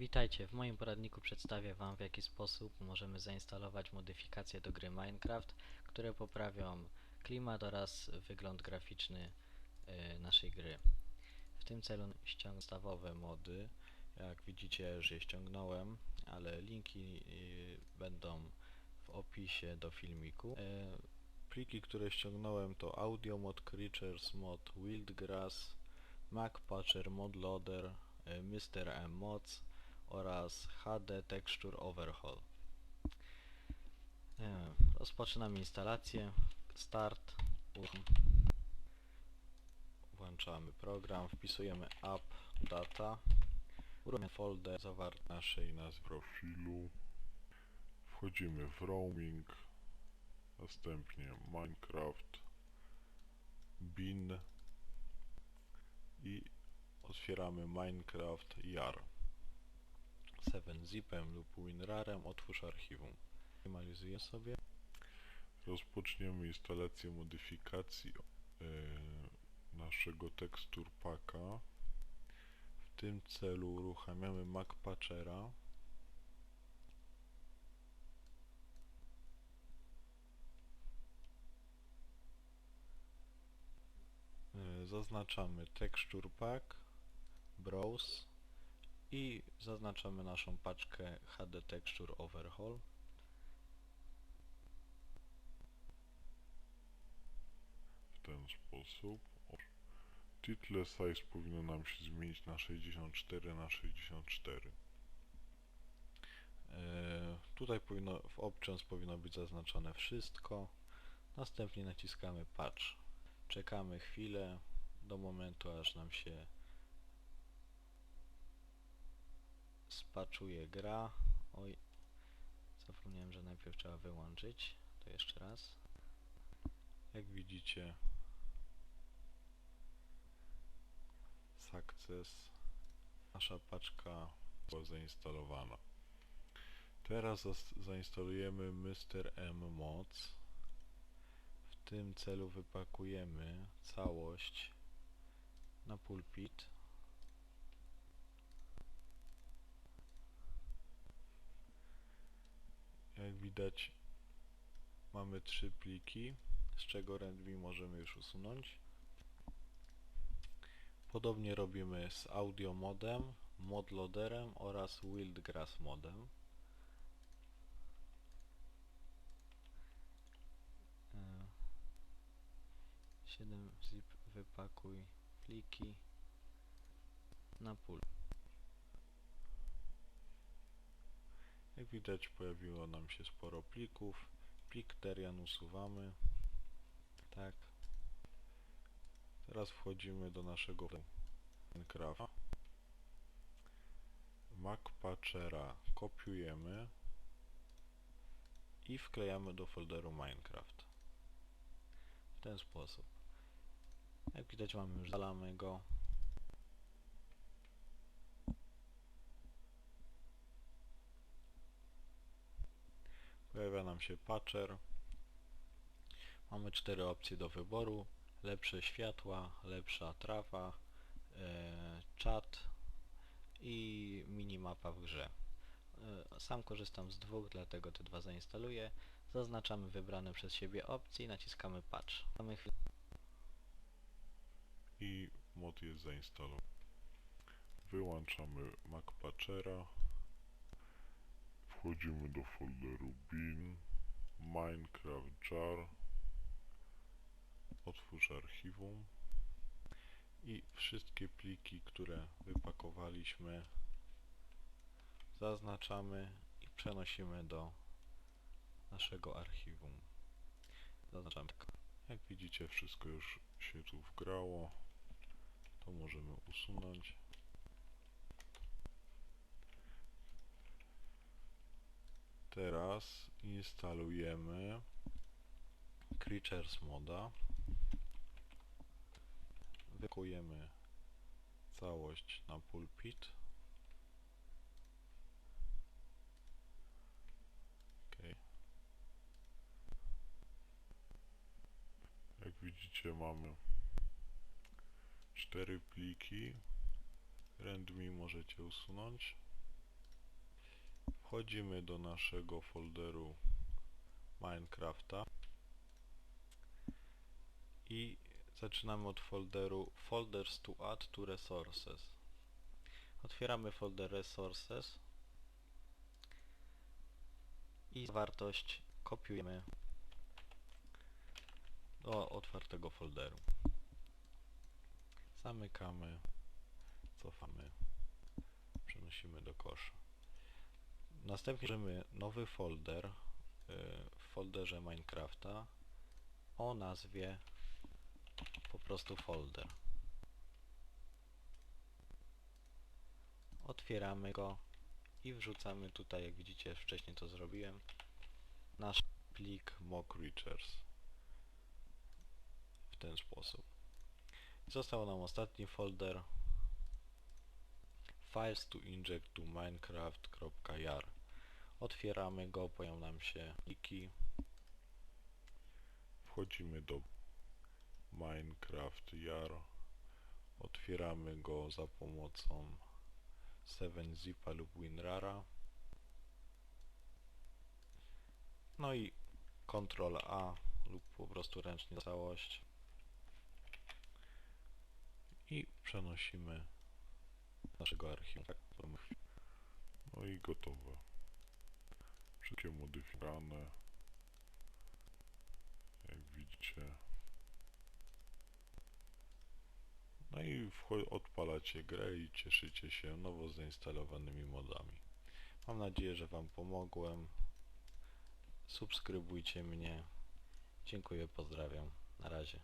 Witajcie, w moim poradniku przedstawię Wam w jaki sposób możemy zainstalować modyfikacje do gry Minecraft, które poprawią klimat oraz wygląd graficzny y, naszej gry. W tym celu ściągnę podstawowe mody, jak widzicie już je ściągnąłem, ale linki y, będą w opisie do filmiku. Y, Pliki, które ściągnąłem to Audio Mod Creatures Mod Wildgrass, Mac Patcher Mod Loader, Mr. M Mods oraz HD Texture Overhaul. Rozpoczynamy instalację. Start. Włączamy program, wpisujemy app data. Uruchamiamy folder zawarty naszej nazwy. profilu. Wchodzimy w roaming, następnie Minecraft, bin i otwieramy Minecraft YAR. 7-zipem lub WinRarem otwórz archiwum. Minimalizuję sobie. Rozpoczniemy instalację modyfikacji e, naszego tekstur packa. W tym celu uruchamiamy Mac Patchera. E, Zaznaczamy Texture Pack, Browse i zaznaczamy naszą paczkę HD Texture Overhaul. w ten sposób. Title size powinno nam się zmienić na 64 na 64. E, Tutaj powinno, w Options powinno być zaznaczone wszystko. Następnie naciskamy Patch. Czekamy chwilę do momentu, aż nam się spaczuje gra. Oj, zapomniałem, że najpierw trzeba wyłączyć. To jeszcze raz. Jak widzicie, success, nasza paczka była zainstalowana. Teraz zainstalujemy Mr. M Mods. W tym celu wypakujemy całość na pulpit. Jak widać mamy trzy pliki, z czego README możemy już usunąć. Podobnie robimy z audio modem, modloaderem oraz wildgrass modem. E, 7 zip wypakuj pliki na pul. Jak widać pojawiło nam się sporo plików. Plik Terian usuwamy. Tak. Teraz wchodzimy do naszego Minecrafta. Mac Patchera kopiujemy i wklejamy do folderu Minecraft. W ten sposób. Jak widać mamy już zalamy go. Się patcher. Mamy cztery opcje do wyboru. Lepsze światła, lepsza trawa, e, czat i minimapa w grze. E, sam korzystam z dwóch, dlatego te dwa zainstaluję. Zaznaczamy wybrane przez siebie opcje i naciskamy patch. I mod jest zainstalowany. Wyłączamy Mac Patchera. Wchodzimy do folderu bin, Minecraft jar, otwórz archiwum i wszystkie pliki, które wypakowaliśmy zaznaczamy i przenosimy do naszego archiwum. Zaznaczamy tak. Jak widzicie wszystko już się tu wgrało. To możemy usunąć. Teraz instalujemy Creatures moda. Wykujemy całość na pulpit. Okay. Jak widzicie mamy cztery pliki. README możecie usunąć. Wchodzimy do naszego folderu Minecrafta i zaczynamy od folderu Folders to add to resources. Otwieramy folder resources i wartość kopiujemy do otwartego folderu. Zamykamy, cofamy, przenosimy do kosza. Następnie tworzymy nowy folder y, w folderze Minecrafta o nazwie po prostu folder. Otwieramy go i wrzucamy tutaj, jak widzicie, wcześniej to zrobiłem, nasz plik mock w ten sposób. Został nam ostatni folder files to inject to minecraft.jar otwieramy go, pojawią nam się pliki wchodzimy do Minecraft jar otwieramy go za pomocą 7zipa lub WinRara no i Ctrl A lub po prostu ręcznie całość i przenosimy naszego archiwum. Tak, No i gotowe. Wszystkie modyfikowane. Jak widzicie. No i odpalacie grę i cieszycie się nowo zainstalowanymi modami. Mam nadzieję, że Wam pomogłem. Subskrybujcie mnie. Dziękuję, pozdrawiam. Na razie.